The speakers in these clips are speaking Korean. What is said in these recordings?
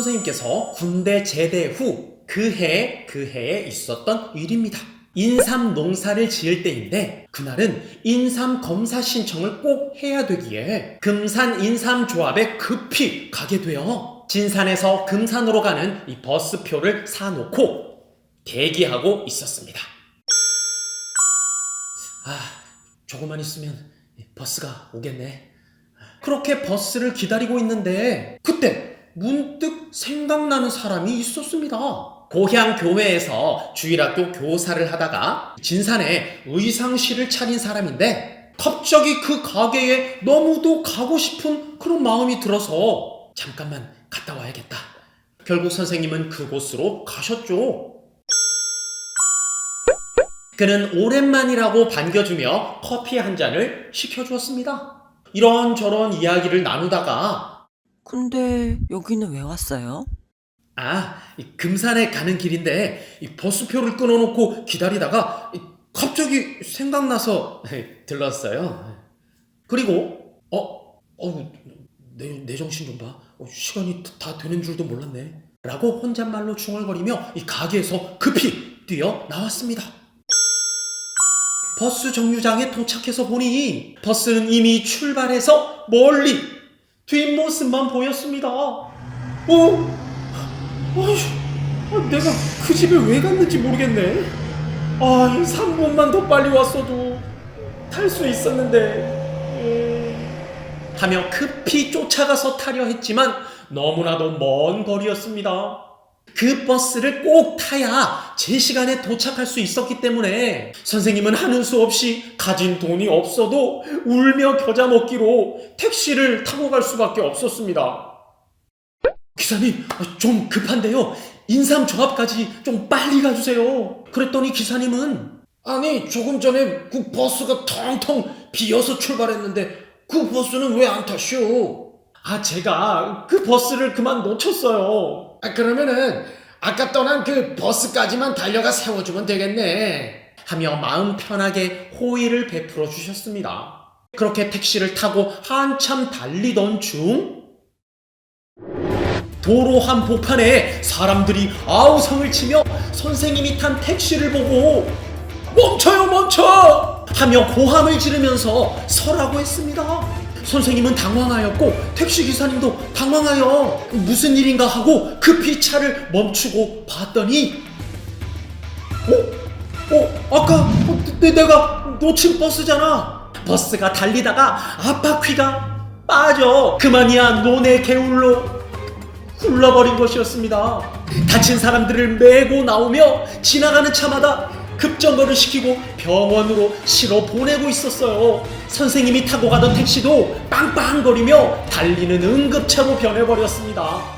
선생님께서 군대 제대 후 그 해 그 해에 있었던 일입니다. 인삼 농사를 지을 때인데 그날은 인삼 검사 신청을 꼭 해야 되기에 금산 인삼 조합에 급히 가게 되어 진산에서 금산으로 가는 이 버스표를 사놓고 대기하고 있었습니다. 아, 조금만 있으면 버스가 오겠네. 그렇게 버스를 기다리고 있는데 그때 문득 생각나는 사람이 있었습니다. 고향 교회에서 주일학교 교사를 하다가 진산에 의상실을 차린 사람인데 갑자기 그 가게에 너무도 가고 싶은 그런 마음이 들어서 잠깐만 갔다 와야겠다. 결국 선생님은 그곳으로 가셨죠. 그는 오랜만이라고 반겨주며 커피 한 잔을 시켜주었습니다. 이런저런 이야기를 나누다가 근데 여기는 왜 왔어요? 아, 이 금산에 가는 길인데 이 버스표를 끊어놓고 기다리다가 이 갑자기 생각나서 들렀어요. 그리고 어, 어, 내, 내 정신 좀 봐. 어, 시간이 다 되는 줄도 몰랐네. 라고 혼잣말로 중얼거리며 이 가게에서 급히 뛰어 나왔습니다. 버스 정류장에 도착해서 보니 버스는 이미 출발해서 멀리 뒷모습만 보였습니다. 어? 아, 내가 그 집에 왜 갔는지 모르겠네. 아, 3분만 더 빨리 왔어도 탈 수 있었는데. 음. 하며 급히 쫓아가서 타려 했지만 너무나도 먼 거리였습니다. 그 버스를 꼭 타야 제 시간에 도착할 수 있었기 때문에 선생님은 하는 수 없이 가진 돈이 없어도 울며 겨자 먹기로 택시를 타고 갈 수밖에 없었습니다. 기사님, 좀 급한데요. 인삼 조합까지 좀 빨리 가주세요. 그랬더니 기사님은 아니 조금 전에 그 버스가 텅텅 비어서 출발했는데 그 버스는 왜 안 타쇼? 아 제가 그 버스를 그만 놓쳤어요. 아 그러면은 아까 떠난 그 버스까지만 달려가 세워주면 되겠네. 하며 마음 편하게 호의를 베풀어 주셨습니다. 그렇게 택시를 타고 한참 달리던 중 도로 한복판에 사람들이 아우성을 치며 선생님이 탄 택시를 보고 멈춰요 멈춰 하며 고함을 지르면서 서라고 했습니다. 선생님은 당황하였고 택시 기사님도 당황하여 무슨 일인가 하고 급히 차를 멈추고 봤더니 어? 어? 아까 어, 내, 내가 놓친 버스잖아. 버스가 달리다가 앞바퀴가 빠져 그만이야 논의 개울로 굴러버린 것이었습니다. 다친 사람들을 메고 나오며 지나가는 차마다 급정거를 시키고 병원으로 실어 보내고 있었어요. 선생님이 타고 가던 택시도 빵빵거리며 달리는 응급차로 변해버렸습니다.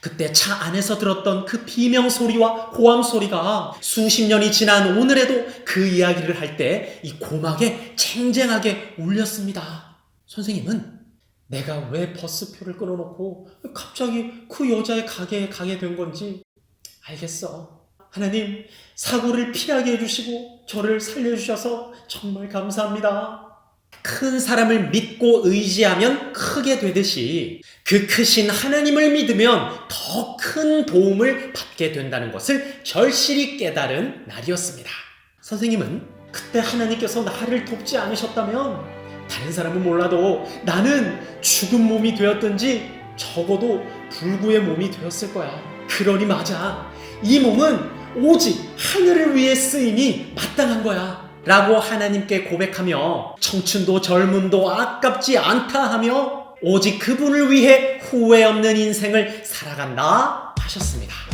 그때 차 안에서 들었던 그 비명 소리와 고함 소리가 수십 년이 지난 오늘에도 그 이야기를 할 때 이 고막에 쟁쟁하게 울렸습니다. 선생님은 내가 왜 버스표를 끊어놓고 갑자기 그 여자의 가게에 가게 된 건지 알겠어. 하나님, 사고를 피하게 해주시고 저를 살려주셔서 정말 감사합니다. 큰 사람을 믿고 의지하면 크게 되듯이 그 크신 하나님을 믿으면 더 큰 도움을 받게 된다는 것을 절실히 깨달은 날이었습니다. 선생님은 그때 하나님께서 나를 돕지 않으셨다면 다른 사람은 몰라도 나는 죽은 몸이 되었든지 적어도 불구의 몸이 되었을 거야. 그러니 맞아. 이 몸은 오직 하늘을 위해 쓰임이 마땅한 거야. 라고 하나님께 고백하며 청춘도 젊음도 아깝지 않다 하며 오직 그분을 위해 후회 없는 인생을 살아간다 하셨습니다.